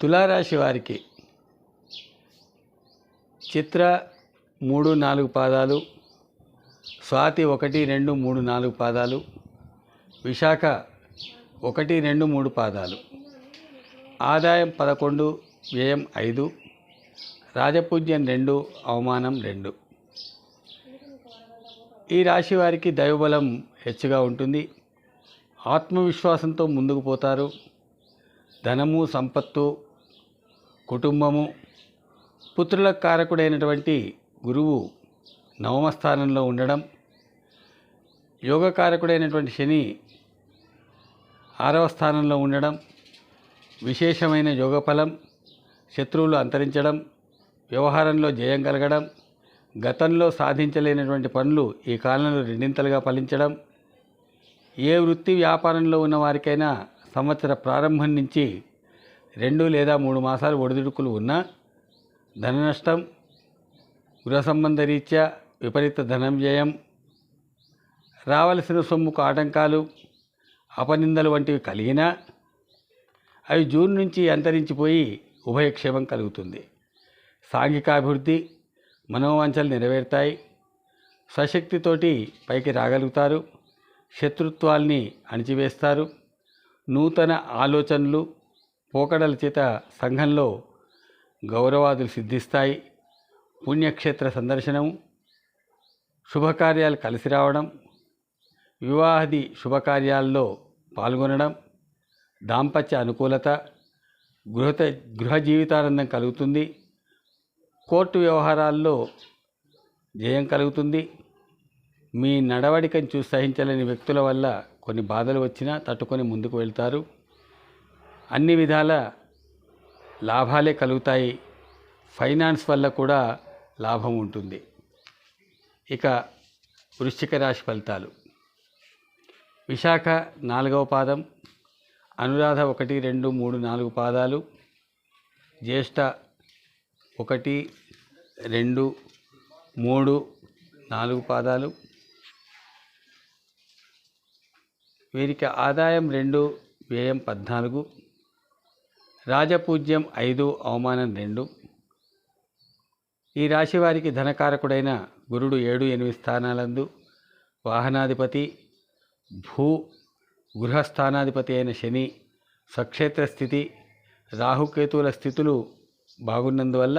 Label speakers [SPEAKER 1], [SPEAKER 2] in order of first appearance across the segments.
[SPEAKER 1] తులారాశి వారికి చిత్ర మూడు నాలుగు పాదాలు స్వాతి ఒకటి రెండు మూడు నాలుగు పాదాలు విశాఖ ఒకటి రెండు మూడు పాదాలు. ఆదాయం పదకొండు వ్యయం ఐదు రాజపూజ్యం రెండు అవమానం రెండు. ఈ రాశి వారికి దైవబలం హెచ్చుగా ఉంటుంది. ఆత్మవిశ్వాసంతో ముందుకు పోతారు. ధనము సంపత్తు కుటుంబము పుత్రుల కారకుడైనటువంటి గురువు నవమ స్థానంలో ఉండడం యోగకారకుడైనటువంటి శని ఆరవ స్థానంలో ఉండడం విశేషమైన యోగ ఫలం శత్రువులు అంతరించడం వ్యవహారంలో జయం కలగడం గతంలో సాధించలేనటువంటి పనులు ఈ కాలంలో రెండింతలుగా ఫలించడం ఏ వృత్తి వ్యాపారంలో ఉన్న వారికైనా సంవత్సర ప్రారంభం నుంచి రెండు లేదా మూడు మాసాలు ఒడిదుడుకులు ఉన్నా ధన నష్టం గృహ సంబంధ రీత్యా విపరీత ధనం వ్యయం రావలసిన సొమ్ముకు ఆటంకాలు అపనిందలు వంటివి కలిగినా అవి జూన్ నుంచి అంతరించిపోయి ఉభయక్షేమం కలుగుతుంది. సాంఘికాభివృద్ధి మనోవాంఛలు నెరవేరుతాయి. స్వశక్తితోటి పైకి రాగలుగుతారు. శత్రుత్వాల్ని అణిచివేస్తారు. నూతన ఆలోచనలు పోకడల చేత సంఘంలో గౌరవాదులు సిద్ధిస్తాయి. పుణ్యక్షేత్ర సందర్శనం శుభకార్యాలు కలిసి రావడం వివాహాది శుభకార్యాల్లో పాల్గొనడం దాంపత్య అనుకూలత గృహత గృహ జీవితానందం కలుగుతుంది. కోర్టు వ్యవహారాల్లో జయం కలుగుతుంది. మీ నడవడికను చూసి సహించలేని వ్యక్తుల వల్ల కొన్ని బాధలు వచ్చినా తట్టుకొని ముందుకు వెళ్తారు. అన్ని విధాల లాభాలే కలుగుతాయి. ఫైనాన్స్ వల్ల కూడా లాభం ఉంటుంది. ఇక వృశ్చిక రాశి ఫలితాలు. విశాఖ నాలుగవ పాదం అనురాధ ఒకటి రెండు మూడు నాలుగు పాదాలు జ్యేష్ఠ ఒకటి రెండు మూడు నాలుగు పాదాలు. వీరికి ఆదాయం రెండు వ్యయం పద్నాలుగు. రాజపూజ్యం ఐదు అవమానం రెండు. ఈ రాశి వారికి ధనకారకుడైన గురుడు ఏడు ఎనిమిది స్థానాలందు వాహనాధిపతి భూ గృహస్థానాధిపతి అయిన శని స్వక్షేత్ర స్థితి రాహుకేతువుల స్థితులు బాగున్నందువల్ల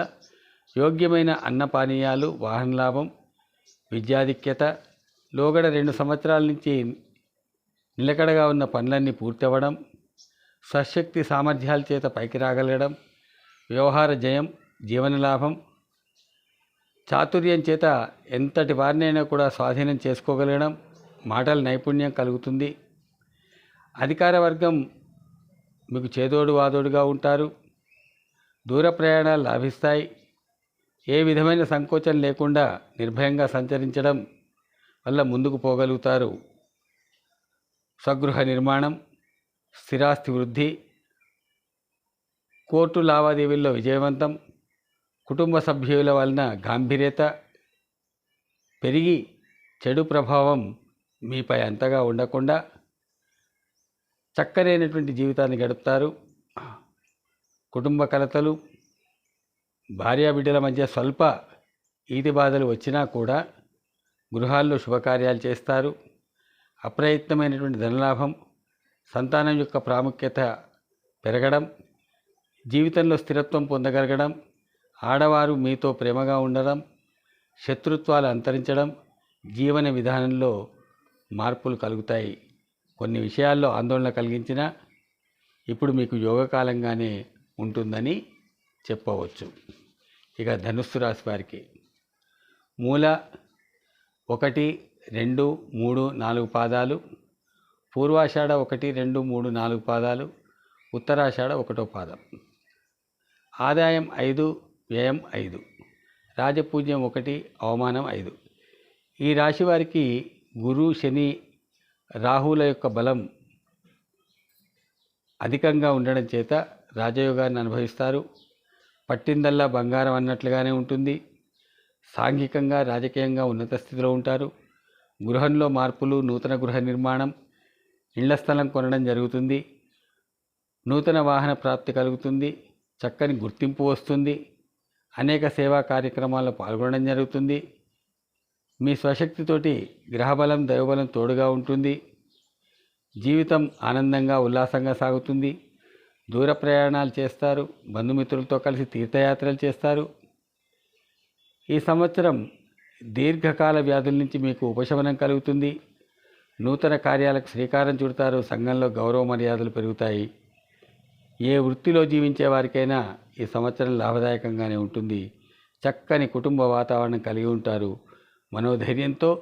[SPEAKER 1] యోగ్యమైన అన్నపానీయాలు వాహన లాభం విద్యాధిక్యత లోగడ రెండు సంవత్సరాల నుంచి నిలకడగా ఉన్న పనులన్నీ పూర్తవ్వడం స్వశక్తి సామర్థ్యాల చేత పైకి రాగలగడం వ్యవహార జయం జీవన లాభం చాతుర్యం చేత ఎంతటి వారినైనా కూడా స్వాధీనం చేసుకోగలగడం మాటల నైపుణ్యం కలుగుతుంది. అధికార వర్గం మీకు చేదోడు వాదోడుగా ఉంటారు. దూర ప్రయాణాలు లాభిస్తాయి. ఏ విధమైన సంకోచం లేకుండా నిర్భయంగా సంచరించడం వల్ల ముందుకు పోగలుగుతారు. స్వగృహ నిర్మాణం స్థిరాస్తి వృద్ధి కోర్టు లావాదేవీల్లో విజయవంతం కుటుంబ సభ్యుల వలన గాంభీర్యత పెరిగి చెడు ప్రభావం మీపై అంతగా ఉండకుండా చక్కనైనటువంటి జీవితాన్ని గడుపుతారు. కుటుంబ కలతలు భార్యాబిడ్డల మధ్య స్వల్ప ఈతి బాధలు వచ్చినా కూడా గృహాల్లో శుభకార్యాలు చేస్తారు. అప్రయత్నమైనటువంటి ధనలాభం సంతానం యొక్క ప్రాముఖ్యత పెరగడం జీవితంలో స్థిరత్వం పొందగలగడం ఆడవారు మీతో ప్రేమగా ఉండడం శత్రుత్వాలు అంతరించడం జీవన విధానంలో మార్పులు కలుగుతాయి. కొన్ని విషయాల్లో ఆందోళన కలిగించిన ఇప్పుడు మీకు యోగకాలంగానే ఉంటుందని చెప్పవచ్చు. ఇక ధనుస్సు రాశి వారికి మూల ఒకటి రెండు మూడు నాలుగు పాదాలు పూర్వాషాఢ ఒకటి రెండు మూడు నాలుగు పాదాలు ఉత్తరాషాఢ ఒకటో పాదం. ఆదాయం ఐదు వ్యయం ఐదు. రాజపూజ్యం ఒకటి అవమానం ఐదు. ఈ రాశి వారికి గురు శని రాహుల యొక్క బలం అధికంగా ఉండడం చేత రాజయోగాన్ని అనుభవిస్తారు. పట్టిందల్లా బంగారం అన్నట్లుగానే ఉంటుంది. సాంఘికంగా రాజకీయంగా ఉన్నత స్థితిలో ఉంటారు. గృహంలో మార్పులు నూతన గృహ నిర్మాణం ఇళ్ళ స్థలం కొనడం జరుగుతుంది. నూతన వాహన ప్రాప్తి కలుగుతుంది. చక్కని గుర్తింపు వస్తుంది. అనేక సేవా కార్యక్రమాల్లో పాల్గొనడం జరుగుతుంది. మీ స్వశక్తితోటి గ్రహబలం దైవబలం తోడుగా ఉంటుంది. జీవితం ఆనందంగా ఉల్లాసంగా సాగుతుంది. దూర ప్రయాణాలు చేస్తారు. బంధుమిత్రులతో కలిసి తీర్థయాత్రలు చేస్తారు. ఈ సంవత్సరం దీర్ఘకాల వ్యాధుల నుంచి మీకు ఉపశమనం కలుగుతుంది. నూతన కార్యాలకు శ్రీకారం చుడతారు. సంఘంలో గౌరవ మర్యాదలు పెరుగుతాయి. ఏ వృత్తిలో జీవించే వారికైనా ఈ సంవత్సరం లాభదాయకంగానే ఉంటుంది. చక్కని కుటుంబ వాతావరణం కలిగి ఉంటారు. మనోధైర్యంతో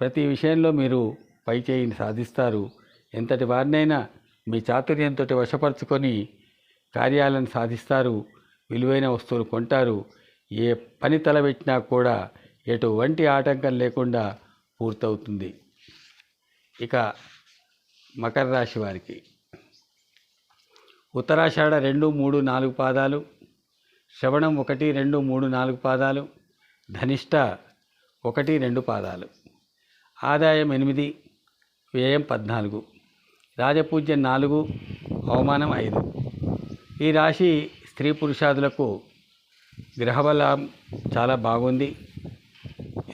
[SPEAKER 1] ప్రతి విషయంలో మీరు పై చేయిని సాధిస్తారు. ఎంతటి వారినైనా మీ చాతుర్యంతో వశపరుచుకొని కార్యాలను సాధిస్తారు. విలువైన వస్తువులు కొంటారు. ఏ పని తలబెట్టినా కూడా ఎటువంటి ఆటంకం లేకుండా పూర్తవుతుంది. ఇక మకర రాశి వారికి. ఉత్తరాషాఢ రెండు మూడు నాలుగు పాదాలు శ్రవణం ఒకటి రెండు మూడు నాలుగు పాదాలు ధనిష్ట ఒకటి రెండు పాదాలు ఆదాయం ఎనిమిది వ్యయం పద్నాలుగు రాజపూజ్యం నాలుగు అవమానం ఐదు. ఈ రాశి స్త్రీ పురుషాదులకు గ్రహబలం చాలా బాగుంది.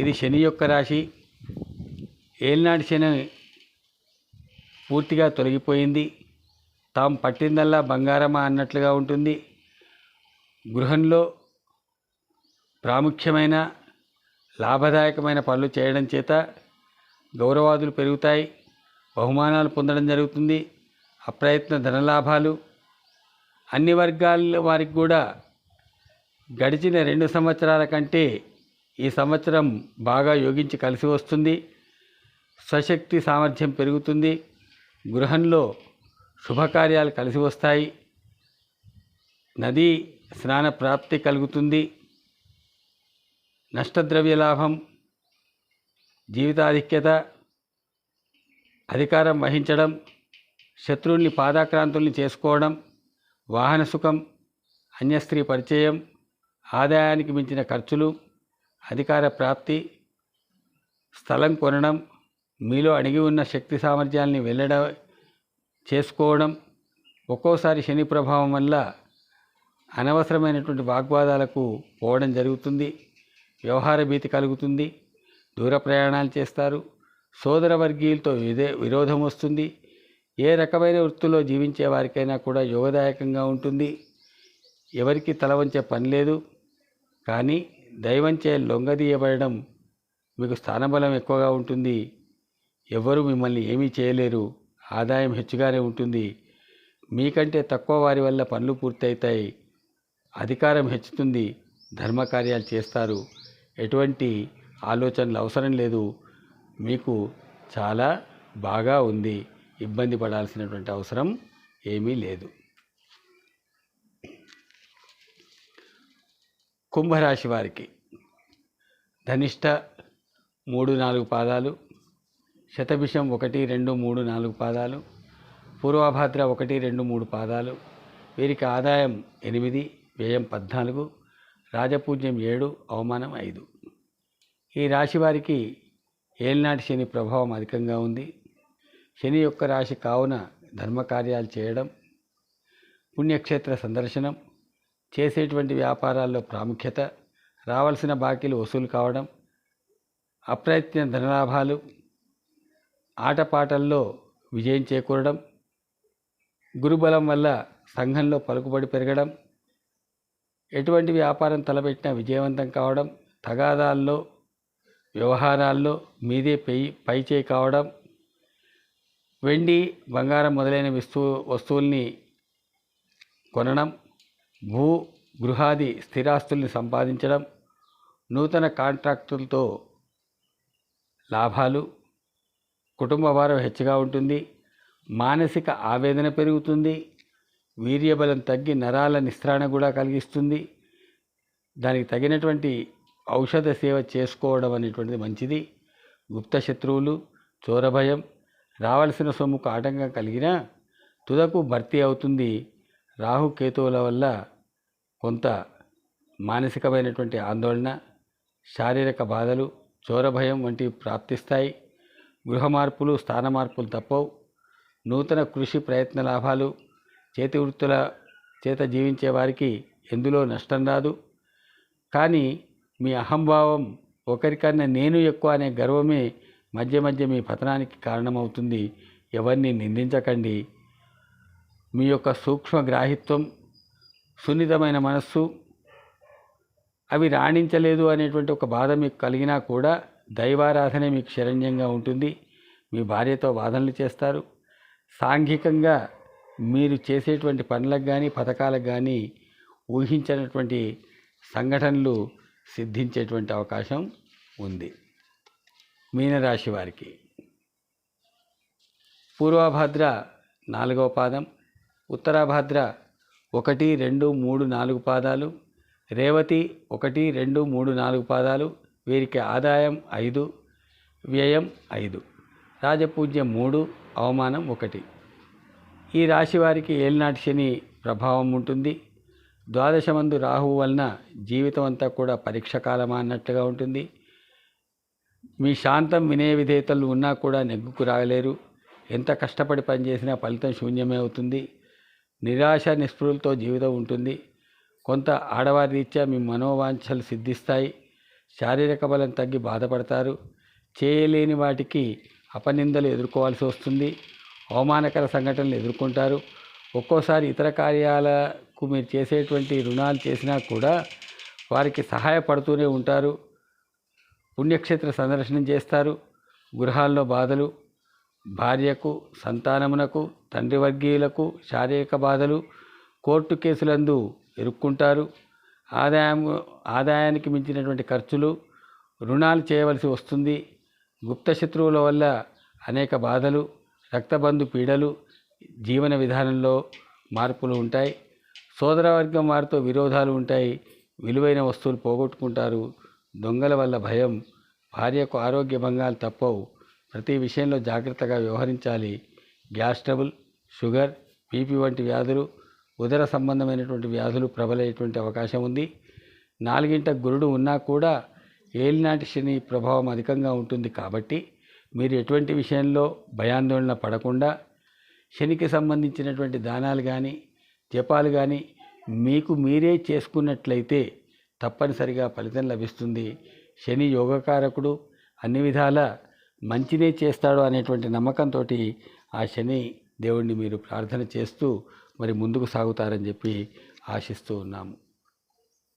[SPEAKER 1] ఇది శని యొక్క రాశి. ఏలినాటి శని పూర్తిగా తొలగిపోయింది. తాము పట్టిందల్లా బంగారమా అన్నట్లుగా ఉంటుంది. గృహంలో ప్రాముఖ్యమైన లాభదాయకమైన పనులు చేయడం చేత గౌరవాదులు పెరుగుతాయి. బహుమానాలు పొందడం జరుగుతుంది. అప్రయత్న ధనలాభాలు. అన్ని వర్గాల వారికి కూడా గడిచిన రెండు సంవత్సరాల కంటే ఈ సంవత్సరం బాగా యోగించి కలిసి వస్తుంది. స్వశక్తి సామర్థ్యం పెరుగుతుంది. గృహంలో శుభకార్యాలు కలిసి వస్తాయి. నదీ స్నాన ప్రాప్తి కలుగుతుంది. నష్టద్రవ్య లాభం జీవితాధిక్యత అధికారం వహించడం శత్రువుల్ని పాదాక్రాంతుల్ని చేసుకోవడం వాహన సుఖం అన్యస్త్రీ పరిచయం ఆదాయానికి మించిన ఖర్చులు అధికార ప్రాప్తి స్థలం కొనడం మీలో అణిగి ఉన్న శక్తి సామర్థ్యాల్ని వెల్లడ చేసుకోవడం ఒక్కోసారి శని ప్రభావం వల్ల అనవసరమైనటువంటి వాగ్వాదాలకు పోవడం జరుగుతుంది వ్యవహార భీతి కలుగుతుంది దూర ప్రయాణాలు చేస్తారు సోదర వర్గీయులతో విదే విరోధం వస్తుంది ఏ రకమైన వృత్తిలో జీవించే వారికైనా కూడా యోగదాయకంగా ఉంటుంది. ఎవరికి తల వంచే పని లేదు కానీ దైవంచే లొంగదీయబడడం మీకు స్థానబలం ఎక్కువగా ఉంటుంది. ఎవరు మిమ్మల్ని ఏమీ చేయలేరు. ఆదాయం హెచ్చుగానే ఉంటుంది. మీకంటే తక్కువ వారి వల్ల పనులు పూర్తవుతాయి అధికారం హెచ్చుతుంది. ధర్మకార్యాలు చేస్తారు. ఎటువంటి ఆలోచనలు అవసరం లేదు. మీకు చాలా బాగా ఉంది. ఇబ్బంది పడాల్సినటువంటి అవసరం ఏమీ లేదు. కుంభరాశి వారికి ధనిష్ట మూడు నాలుగు పాదాలు శతభిషం ఒకటి రెండు మూడు నాలుగు పాదాలు. పూర్వభాద్ర ఒకటి రెండు మూడు పాదాలు. వీరికి ఆదాయం ఎనిమిది వ్యయం పద్నాలుగు రాజపూజ్యం ఏడు అవమానం ఐదు. ఈ రాశి వారికి ఏలినాటి శని ప్రభావం అధికంగా ఉంది. శని యొక్క రాశి కావున ధర్మకార్యాలు చేయడం పుణ్యక్షేత్ర సందర్శనం చేసేటువంటి వ్యాపారాల్లో ప్రాముఖ్యత రావాల్సిన బాకీలు వసూలు కావడం అప్రయత్న ధనలాభాలు ఆటపాటల్లో విజయం చేకూరడం గురుబలం వల్ల సంఘంలో పలుకుబడి పెరగడం ఎటువంటి వ్యాపారం తలపెట్టినా విజయవంతం కావడం తగాదాల్లో వ్యవహారాల్లో మీదే పై పైచే కావడం వెండి బంగారం మొదలైన వస్తువు వస్తువుల్ని కొనడం భూ గృహాది స్థిరాస్తుల్ని సంపాదించడం నూతన కాంట్రాక్టులతో లాభాలు కుటుంబ భారం హెచ్చుగా ఉంటుంది మానసిక ఆవేదన పెరుగుతుంది వీర్యబలం తగ్గి నరాల నిస్త్రాణ కూడా కలిగిస్తుంది. దానికి తగినటువంటి ఔషధ సేవ చేసుకోవడం అనేటువంటిది మంచిది. గుప్త శత్రువులు చోరభయం రావాల్సిన సొమ్ముకు ఆటంకం కలిగినా తుదకు భర్తీ అవుతుంది. రాహు కేతువుల వల్ల కొంత మానసికమైనటువంటి ఆందోళన శారీరక బాధలు చోరభయం వంటివి ప్రాప్తిస్తాయి. గృహ మార్పులు స్థాన మార్పులు తప్పవు. నూతన కృషి ప్రయత్న లాభాలు చేతి వృత్తుల చేత జీవించే వారికి ఎందులో నష్టం రాదు. కానీ మీ అహంభావం ఒకరికన్నా నేను ఎక్కువ అనే గర్వమే మధ్య మధ్య మీ పతనానికి కారణమవుతుంది. ఎవరిని నిందించకండి. మీ యొక్క సూక్ష్మ గ్రాహిత్వం సున్నితమైన మనస్సు అవి రాణించలేదు అనేటువంటి ఒక బాధ మీకు కలిగినా కూడా దైవారాధనే మీకు శరణ్యంగా ఉంటుంది. మీ భార్యతో వాదనలు చేస్తారు. సాంఘికంగా మీరు చేసేటువంటి పనులకు కానీ పథకాలకు కానీ ఊహించినటువంటి సంఘటనలు సిద్ధించేటువంటి అవకాశం ఉంది. మీనరాశి వారికి పూర్వభద్ర నాలుగవ పాదం ఉత్తరాభద్ర ఒకటి రెండు మూడు నాలుగు పాదాలు రేవతి ఒకటి రెండు మూడు నాలుగు పాదాలు వీరికి ఆదాయం ఐదు వ్యయం ఐదు. రాజపూజ్యం మూడు అవమానం ఒకటి. ఈ రాశి వారికి ఏలినాటి శని ప్రభావం ఉంటుంది. ద్వాదశమందు రాహువు వలన జీవితం అంతా కూడా పరీక్ష కాలమా అన్నట్టుగా ఉంటుంది. మీ శాంతం వినయ విధేయతలు ఉన్నా కూడా నెగ్గుకు రాగలేరు ఎంత కష్టపడి పనిచేసినా ఫలితం శూన్యమే అవుతుంది. నిరాశ నిస్పృహలతో జీవితం ఉంటుంది. కొంత ఆడవారి రీత్యా మీ మనోవాంఛలు సిద్ధిస్తాయి. శారీరక బలం తగ్గి బాధపడతారు. చేయలేని వాటికి అపనిందలు ఎదుర్కోవాల్సి వస్తుంది. అవమానకర సంఘటనలు ఎదుర్కొంటారు. ఒక్కోసారి ఇతర కార్యాలకు మీరు చేసేటువంటి రుణాలు చేసినా కూడా వారికి సహాయపడుతూనే ఉంటారు. పుణ్యక్షేత్ర సందర్శనం చేస్తారు. గృహాల్లో బాధలు భార్యకు సంతానమునకు తండ్రి వర్గీయులకు శారీరక బాధలు కోర్టు కేసులందు ఎరుక్కుంటారు. ఆదాయం ఆదాయానికి మించినటువంటి ఖర్చులు రుణాలు చేయవలసి వస్తుంది. గుప్త శత్రువుల వల్ల అనేక బాధలు రక్తబంధు పీడలు జీవన విధానంలో మార్పులు ఉంటాయి. సోదరవర్గం వారితో విరోధాలు ఉంటాయి. విలువైన వస్తువులు పోగొట్టుకుంటారు. దొంగల వల్ల భయం భార్యకు ఆరోగ్య భంగాలు తప్పవు. ప్రతి విషయంలో జాగ్రత్తగా వ్యవహరించాలి. గ్యాస్ ట్రబుల్ షుగర్ బీపీ వంటి వ్యాధులు ఉదర సంబంధమైనటువంటి వ్యాధులు ప్రబలయ్యేటువంటి అవకాశం ఉంది. నాలుగింట గురుడు ఉన్నా కూడా ఏలినాటి శని ప్రభావం అధికంగా ఉంటుంది కాబట్టి మీరు ఎటువంటి విషయంలో భయాందోళన పడకుండా శనికి సంబంధించినటువంటి దానాలు కానీ జపాలు కానీ మీకు మీరే చేసుకున్నట్లయితే తప్పనిసరిగా ఫలితం లభిస్తుంది. శని యోగకారకుడు అన్ని విధాల మంచినే చేస్తాడు అనేటువంటి నమ్మకంతో ఆ శని దేవుణ్ణి మీరు ప్రార్థన చేస్తూ మరి ముందుకు సాగుతారని చెప్పి ఆశిస్తూ ఉన్నాము.